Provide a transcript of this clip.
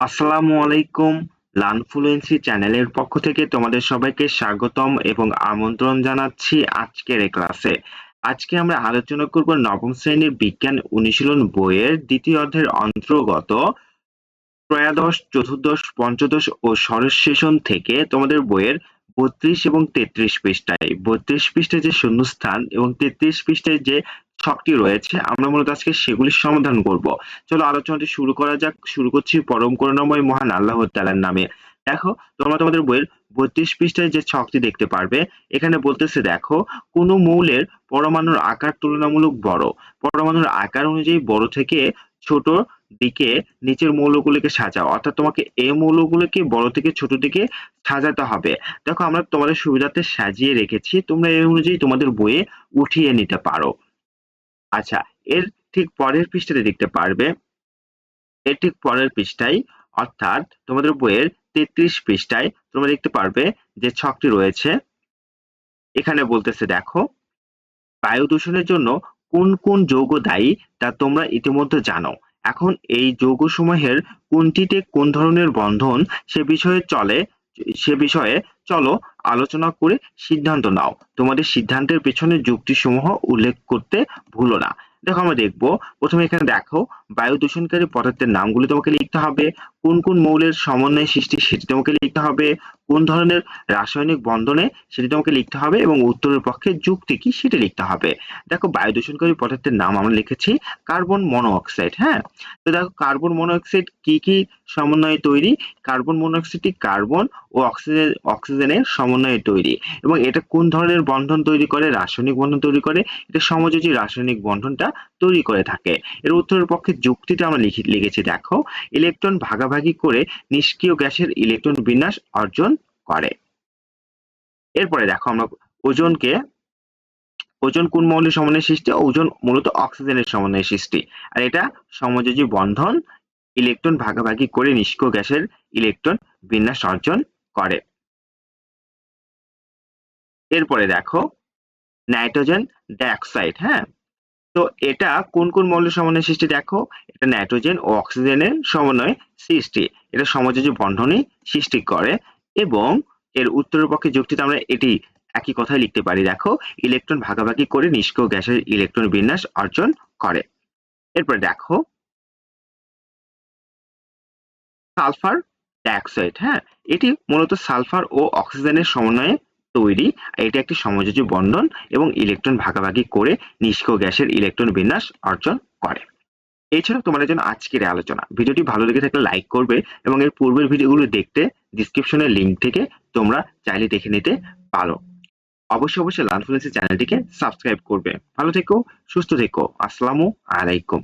আসসালামু আলাইকুম লানফ্লুয়েন্সি চ্যানেলের পক্ষ থেকে তোমাদের সবাইকে স্বাগতম এবং আমন্ত্রণ জানাচ্ছি আজকের এই ক্লাসে। আজকে আমরা আলোচনা করব নবম শ্রেণির বিজ্ঞান অনুশীলন বইয়ের দ্বিতীয় অধ্যায়ের অন্তর্গত ত্রয়োদশ, চতুর্দশ, পঞ্চদশ ও ষোড়শ সেশন থেকে তোমাদের বইয়ের বত্রিশ এবং তেত্রিশ পৃষ্ঠায়। বত্রিশ পৃষ্ঠায় যে শূন্যস্থান এবং তেত্রিশ পৃষ্ঠায় যে ছকটি রয়েছে, আমরা মূলত আজকে সেগুলির সমাধান করব। চলো আলোচনাটি শুরু করা যাক। শুরু করছি পরম করুণাময় মহান আল্লাহ তালার নামে। দেখো, তোমরা তোমাদের বইয়ের বত্রিশ পৃষ্ঠায় যে ছকটি দেখতে পারবে, এখানে বলতেছে, দেখো, কোন মৌলের পরমাণুর আকার তুলনামূলক বড়। পরমাণুর আকার অনুযায়ী বড় থেকে ছোট দিকে নিচের মৌলগুলোকে সাজাও। অর্থাৎ তোমাকে এই মৌলগুলোকে বড় থেকে ছোট দিকে সাজাতে হবে। দেখো, আমরা তোমাদের সুবিধাতে সাজিয়ে রেখেছি। তোমরা এই অনুযায়ী তোমাদের বইয়ে উঠিয়ে নিতে পারো। আচ্ছা এর ঠিক পরের পৃষ্ঠাতে দেখতে পারবে। এর ঠিক পরের পৃষ্ঠায়, অর্থাৎ তোমাদের বইয়ের তেত্রিশ পৃষ্ঠায় তোমরা দেখতে পারবে যে ছকটি রয়েছে। এখানে বলতেছে, দেখো, বায়ু দূষণের জন্য কোন কোন যৌগ দায়ী তা তোমরা ইতিমধ্যে জানো। এখন এই যৌগসমূহের কোনটিতে কোন ধরনের বন্ধন সে বিষয়ে চলে, সে বিষয়ে চলো আলোচনা করে সিদ্ধান্ত নাও। তোমাদের সিদ্ধান্তের পেছনে যুক্তিসমূহ উল্লেখ করতে ভুলো না। দেখো আমরা দেখব, প্রথমে এখানে দেখো বায়ু দূষণকারী পদার্থের নামগুলি তোমাকে লিখতে হবে, কোন কোন মৌলের সমন্বয় সৃষ্টি সেটি তোমাকে লিখতে হবে, কোন ধরনের রাসায়নিক বন্ধনে সেটি তোমাকে লিখতে হবে এবং উত্তরের পক্ষে যুক্তি কি সেটি লিখতে হবে। দেখো বায়ু দূষণকারী পদার্থের নাম আমরা লিখেছি কার্বন মনোঅক্সাইড হ্যাঁ? তো দেখো, কার্বন মনোঅক্সাইড কি কি সমন্বয়ে তৈরি? কার্বন মনোঅক্সাইডটি কার্বন ও অক্সিজেন, অক্সিজেনের সমন্বয়ে তৈরি। এবং এটা কোন ধরনের বন্ধন তৈরি করে? রাসায়নিক বন্ধন তৈরি করে। এটা সমযোজী রাসায়নিক বন্ধনটা তৈরি করে থাকে। এর উত্তরের পক্ষে যুক্তিটা আমরা লিখে, লিখেছি, দেখো, ইলেকট্রন ভাগাভাগি করে নিষ্ক্রিয় গ্যাসের ইলেকট্রন বিন্যাস অর্জন করে। এরপরে দেখো, আমরা ওজনকে, ওজন কোন মৌলের সমন্বয়ে সৃষ্টি ওজন মূলত অক্সিজেনের সমন্বয়ে সৃষ্টি। আর এটা সমযোজী বন্ধন, ইলেকট্রন ভাগাভাগি করে নিষ্ক্রিয় গ্যাসের ইলেকট্রন বিন্যাস অর্জন করে। এরপরে দেখো, নাইট্রোজেন ডাইঅক্সাইড হ্যাঁ? তো এটা কোন কোন মৌলের সমন্বয়ে সৃষ্টি? দেখো, এটা নাইট্রোজেন ও অক্সিজেনের সমন্বয়ে সৃষ্টি। এটা সমযোজী বন্ধনই সৃষ্টি করে এবং এর উত্তরের পক্ষে যুক্তিতে আমরা এটি একই কথাই লিখতে পারি। দেখো, ইলেকট্রন ভাগাভাগি করে নিষ্ক্রিয় গ্যাসের ইলেকট্রন বিন্যাস অর্জন করে। এরপরে দেখো, সালফার ডাইঅক্সাইড হ্যাঁ? এটি মূলত সালফার ও অক্সিজেনের সমন্বয়ে তৈরি। এটা একটি সমযোজী বন্ধন এবং ইলেকট্রন ভাগাভাগি করে নিষ্ক্রিয় গ্যাসের ইলেকট্রন বিন্যাস অর্জন করে। এছাড়াও তোমাদের জন্য আজকের আলোচনা। ভিডিওটি ভালো লেগে থাকলে লাইক করবে এবং এর পূর্বের ভিডিওগুলো দেখতে ডিসক্রিপশনের লিঙ্ক থেকে তোমরা চাইলে দেখে নিতে পারো। অবশ্যই অবশ্যই লানফ্লুয়েন্সি চ্যানেলটিকে সাবস্ক্রাইব করবে। ভালো থেকো, সুস্থ থেকো। আসসালামু আলাইকুম।